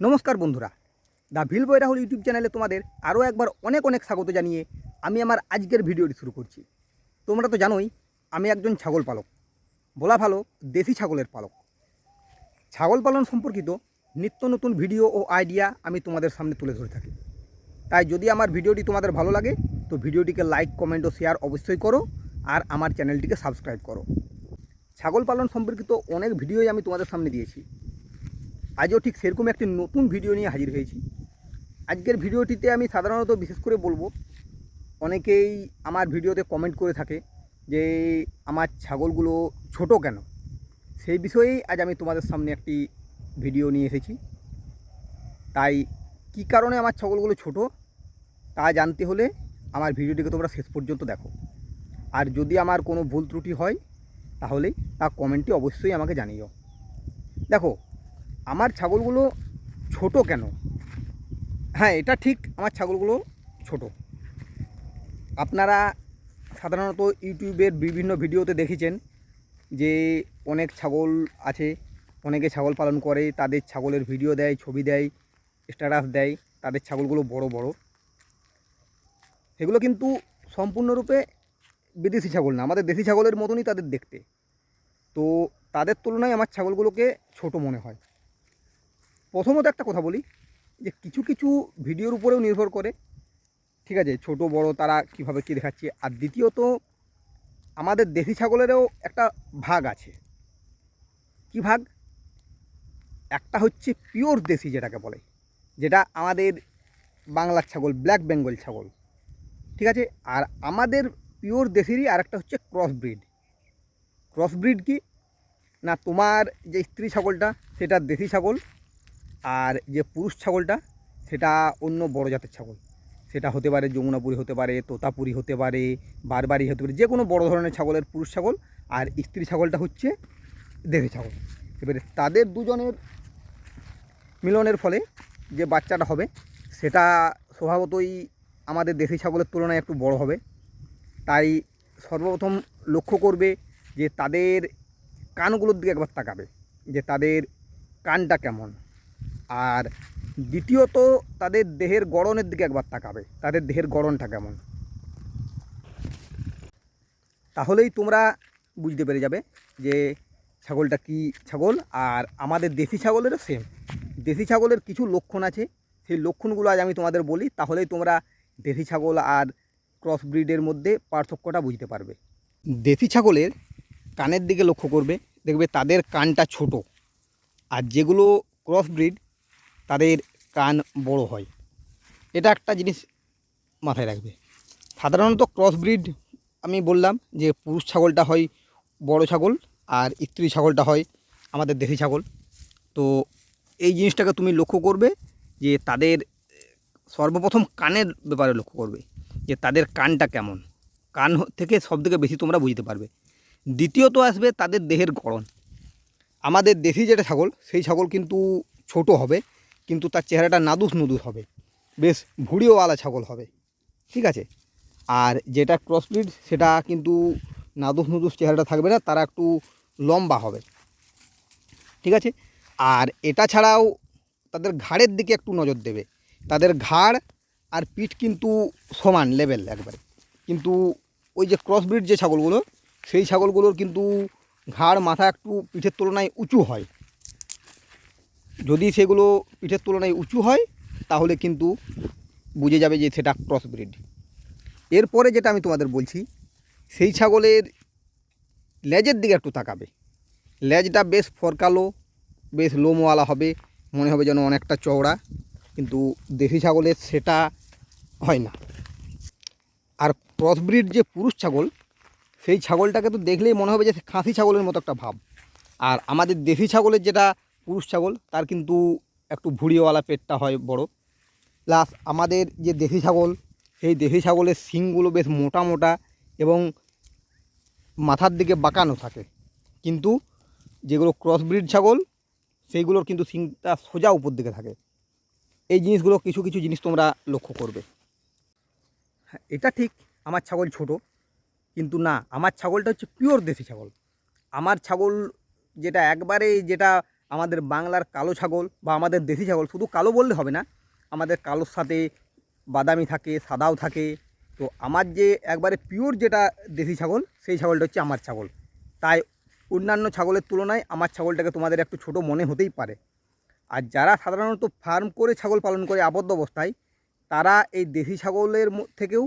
নমস্কার বন্ধুরা। The vill boy Rahul YouTube চ্যানেলে তোমাদের আরও একবার অনেক অনেক স্বাগত জানিয়ে আমি আমার আজকের ভিডিওটি শুরু করছি। তোমরা তো জানোই, আমি একজন ছাগল পালক। বলা ভালো, দেশি ছাগলের পালক। ছাগল পালন সম্পর্কিত নিত্য নতুন ভিডিও ও আইডিয়া আমি তোমাদের সামনে তুলে ধরে থাকি। তাই যদি আমার ভিডিওটি তোমাদের ভালো লাগে, তো ভিডিওটিকে লাইক, কমেন্ট ও শেয়ার অবশ্যই করো আর আমার চ্যানেলটিকে সাবস্ক্রাইব করো। ছাগল পালন সম্পর্কিত অনেক ভিডিওই আমি তোমাদের সামনে দিয়েছি। আজও ঠিক সেরকম একটি নতুন ভিডিও নিয়ে হাজির হয়েছি। আজকের ভিডিওটিতে আমি সাধারণত বিশেষ করে বলব, অনেকেই আমার ভিডিওতে কমেন্ট করে থাকে যে আমার ছাগলগুলো ছোট কেন? সেই বিষয়েই আজ আমি তোমাদের সামনে একটি ভিডিও নিয়ে এসেছি। তাই কী কারণে আমার ছাগলগুলো ছোট, তা জানতে হলে আমার ভিডিওটিকে তোমরা শেষ পর্যন্ত দেখো। আর যদি আমার কোনো ভুল ত্রুটি হয় তাহলেই তা কমেন্টে অবশ্যই আমাকে জানিও। দেখো আমার ছাগলগুলো ছোট কেন? হ্যাঁ এটা ঠিক আমার ছাগলগুলো ছোট। আপনারা সাধারণত ইউটিউবের বিভিন্ন ভিডিওতে দেখেছেন যে অনেক ছাগল আছে, অনেকে ছাগল পালন করে, তাদের ছাগলের ভিডিও দেয়, ছবি দেয় স্ট্যাটাস দেয়, তাদের ছাগলগুলো বড় বড়। সেগুলো কিন্তু সম্পূর্ণরূপে বিদেশি ছাগল না, আমাদের দেশি ছাগলের মতনই তাদের দেখতে। তো তাদের তুলনায় আমার ছাগলগুলোকে ছোট মনে হয়। প্রথমত একটা কথা বলি, যে কিছু কিছু ভিডিওর উপরেও নির্ভর করে, ঠিক আছে, ছোট, বড়, তারা কীভাবে কী দেখাচ্ছে, আর দ্বিতীয়ত আমাদের দেশি ছাগলেরও একটা ভাগ আছে। কি ভাগ? একটা হচ্ছে পিওর দেশি যেটাকে বলে, যেটা আমাদের বাংলার ছাগল ব্ল্যাক বেঙ্গল ছাগল, ঠিক আছে? আর আমাদের পিওর দেশিরই আরেকটা হচ্ছে ক্রস ব্রিড ক্রস ব্রিড কি? না, তোমার যে স্ত্রী ছাগলটা, সেটা দেশি ছাগল আর যে পুরুষ ছাগলটা, সেটা অন্য বড় জাতের ছাগল। সেটা হতে পারে যমুনাপুরি হতে পারে, তোতাপুরি হতে পারে বারবারি হতে পারে যে কোনো বড় ধরনের ছাগলের পুরুষ ছাগল আর স্ত্রী ছাগলটা হচ্ছে দেশি ছাগল। এবারে তাদের দুজনের মিলনের ফলে যে বাচ্চাটা হবে, সেটা স্বভাবতই আমাদের দেশি ছাগলের তুলনায় একটু বড় হবে। তাই সর্বপ্রথম লক্ষ্য করবে যে তাদের কানগুলোর দিকে একবার তাকাবে, যে তাদের কানটা কেমন। আর দ্বিতীয়ত তাদের দেহের গড়নের দিকে একবার তাকাবে। তাদের দেহের গড়নটা কেমন? তাহলেই তোমরা বুঝতে পেরে যাবে যে ছাগলটা কি ছাগল আর আমাদের দেশি ছাগলেরও সেম দেশি ছাগলের কিছু লক্ষণ আছে, সেই লক্ষণগুলো আজ আমি তোমাদের বলি, তাহলেই তোমরা দেশি ছাগল আর ক্রস ব্রিডের মধ্যে পার্থক্যটা বুঝতে পারবে। দেশি ছাগলের কানের দিকে লক্ষ্য করবে, দেখবে তাদের কানটা ছোট। আর যেগুলো ক্রস ব্রিড তাদের কান বড় হয়। এটা একটা জিনিস মাথায় রাখবে। সাধারণত ক্রস ব্রিড আমি বললাম যে পুরুষ ছাগলটা হয়, বড় ছাগল আর স্ত্রী ছাগলটা হয় আমাদের দেশি ছাগল। তো এই জিনিসটাকে তুমি লক্ষ্য করবে যে তাদের সর্বপ্রথম কানের ব্যাপারে লক্ষ্য করবে যে তাদের কানটা কেমন। কান থেকে সব থেকে বেশি তোমরা বুঝতে পারবে। দ্বিতীয়ত আসবে তাদের দেহের গড়ন। আমাদের দেশি যেটা ছাগল, সেই ছাগল কিন্তু ছোট হবে। কিন্তু তার চেহারাটা নাদুস নুদুস হবে। বেশ ভুড়িওয়ালা ছাগল হবে। ঠিক আছে? আর যেটা ক্রসব্রিড সেটা কিন্তু নাদুস নুদুস চেহারাটা থাকবে না, তারা একটু লম্বা হবে। ঠিক আছে? আর এটা ছাড়াও তাদের ঘাড়ের দিকে একটু নজর দেবে। তাদের ঘাড় আর পিঠ কিন্তু সমান লেভেল একবারে। কিন্তু ওই যে ক্রসব্রিড যে ছাগলগুলো, সেই ছাগলগুলোর কিন্তু ঘাড় মাথা একটু পিঠের তুলনায় উঁচু হয়। যদি সেগুলো পিঠের তুলনায় উঁচু হয়, তাহলে কিন্তু বুঝে যাবে যে সেটা ক্রস ব্রিড এরপরে যেটা আমি তোমাদের বলছি, সেই ছাগলের লেজের দিকে একটু তাকাবে। লেজটা বেশ ফরকালো, বেশ লোমওয়ালা হবে, মনে হবে যেন অনেকটা চওড়া, কিন্তু দেশি ছাগলের সেটা হয় না। আর ক্রস ব্রিড যে পুরুষ ছাগল, সেই ছাগলটাকে তো দেখলেই মনে হবে যে খাসি ছাগলের মতো একটা ভাব। আর আমাদের দেশি ছাগলের যেটা পুরুষ ছাগল, তার কিন্তু একটু ভুড়িওয়ালা পেটটা হয় বড়। প্লাস আমাদের যে দেশি ছাগল, সেই দেশি ছাগলের শিংগুলো বেশ মোটা মোটা এবং মাথার দিকে বাঁকানো থাকে। কিন্তু যেগুলো ক্রস ব্রিড ছাগল, সেইগুলোর কিন্তু শিংটা সোজা উপর দিকে থাকে। এই জিনিসগুলো কিছু কিছু জিনিস তোমরা লক্ষ্য করবে। হ্যাঁ এটা ঠিক আমার ছাগল ছোট, কিন্তু না, আমার ছাগলটা হচ্ছে পিওর দেশি ছাগল। আমার ছাগল যেটা একবারে যেটা আমাদের বাংলার কালো ছাগল বা আমাদের দেশি ছাগল শুধু কালো বললে হবে না, আমাদের কালোর সাথে বাদামি থাকে, সাদাও থাকে। তো আমার যে একবারে পিওর যেটা দেশি ছাগল, সেই ছাগলটা হচ্ছে আমার ছাগল। তাই অন্যান্য ছাগলের তুলনায় আমার ছাগলটাকে তোমাদের একটু ছোট মনে হতেই পারে। আর যারা সাধারণত ফার্ম করে ছাগল পালন করে আবদ্ধ অবস্থায়, তারা এই দেশি ছাগলের থেকেও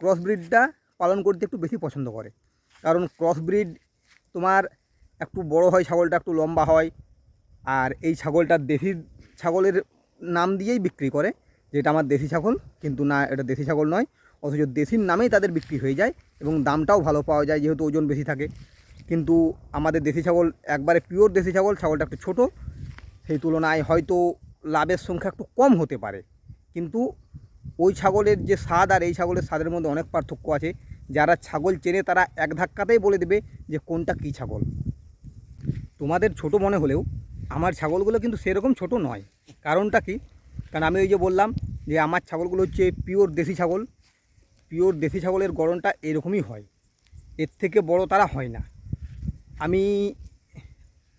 ক্রস ব্রিডটা পালন করতে একটু বেশি পছন্দ করে। কারণ ক্রস ব্রিড তোমার একটু বড় হয়, ছাগলটা একটু লম্বা হয় আর এই ছাগলটা দেশি ছাগলের নাম দিয়েই বিক্রি করে, যেটা আমার দেশি ছাগল, কিন্তু না, এটা দেশি ছাগল নয়, অথচ দেশির নামেই তাদের বিক্রি হয়ে যায় এবং দামটাও ভালো পাওয়া যায়, যেহেতু ওজন বেশি থাকে। কিন্তু আমাদের দেশি ছাগল একবারে পিওর দেশি ছাগল, ছাগলটা একটু ছোটো, সেই তুলনায় হয়তো লাভের সংখ্যা একটু কম হতে পারে। কিন্তু ওই ছাগলের যে স্বাদ আর এই ছাগলের স্বাদের মধ্যে অনেক পার্থক্য আছে। যারা ছাগল চেনে তারা এক ধাক্কাতেই বলে দেবে যে কোনটা কী ছাগল। তোমাদের ছোট মনে হলেও আমার ছাগলগুলো কিন্তু সেরকম ছোট নয়। কারণটা কি? কারণ আমি ওই যে বললাম যে আমার ছাগলগুলো হচ্ছে পিওর দেশি ছাগল। পিওর দেশি ছাগলের গড়নটা এরকমই হয়। এর থেকে বড় তারা হয় না। আমি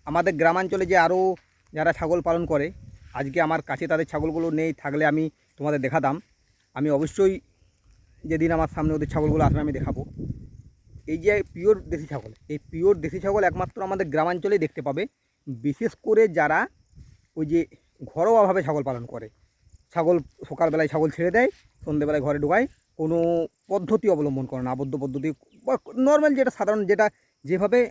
আমাদের গ্রামাঞ্চলে যে আরও যারা ছাগল পালন করে, আজকে আমার কাছে তাদের ছাগলগুলো নেই, থাকলে আমি তোমাদের দেখাতাম। আমি অবশ্যই যেদিন আমার সামনে ওদের ছাগলগুলো আসবে আমি দেখাবো। এই যে পিওর দেশি ছাগল, এই পিওর দেশি ছাগল একমাত্র আমাদের গ্রামাঞ্চলেই দেখতে পাবে। বিশেষ করে যারা ওই যে ঘরোয়াভাবে ছাগল পালন করে। ছাগল সকালবেলায় ছাগল ছেড়ে দেয়, সন্ধেবেলায় ঘরে ঢোকায়, কোনো পদ্ধতি অবলম্বন করে না, আবদ্ধ পদ্ধতি। বা নর্মাল যেটা সাধারণ যেটা যেভাবে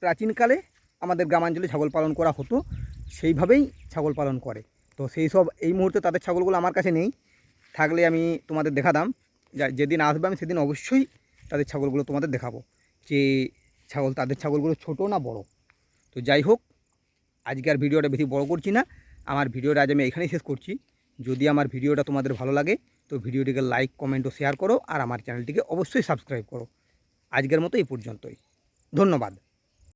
প্রাচীনকালে আমাদের গ্রামাঞ্চলে ছাগল পালন করা হতো, সেইভাবেই ছাগল পালন করে। তো সেই সব এই মুহূর্তে তাদের ছাগলগুলো আমার কাছে নেই। থাকলে আমি তোমাদের দেখাতাম। যা- যেদিন আসবে আমি সেদিন অবশ্যই তাদের ছাগলগুলো তোমাদের দেখাবো যে ছাগল তাদের ছাগলগুলো ছোট না বড়। তো যাই হোক আজকে আর ভিডিওটা বেশি বড় করছি না। আমার ভিডিওটা আজ আমি এখানেই শেষ করছি। যদি আমার ভিডিওটা তোমাদের ভালো লাগে, তো ভিডিওটিকে লাইক কমেন্ট ও শেয়ার করো আর আমার চ্যানেলটিকে অবশ্যই সাবস্ক্রাইব করো। আজকের মতো এই পর্যন্তই। ধন্যবাদ।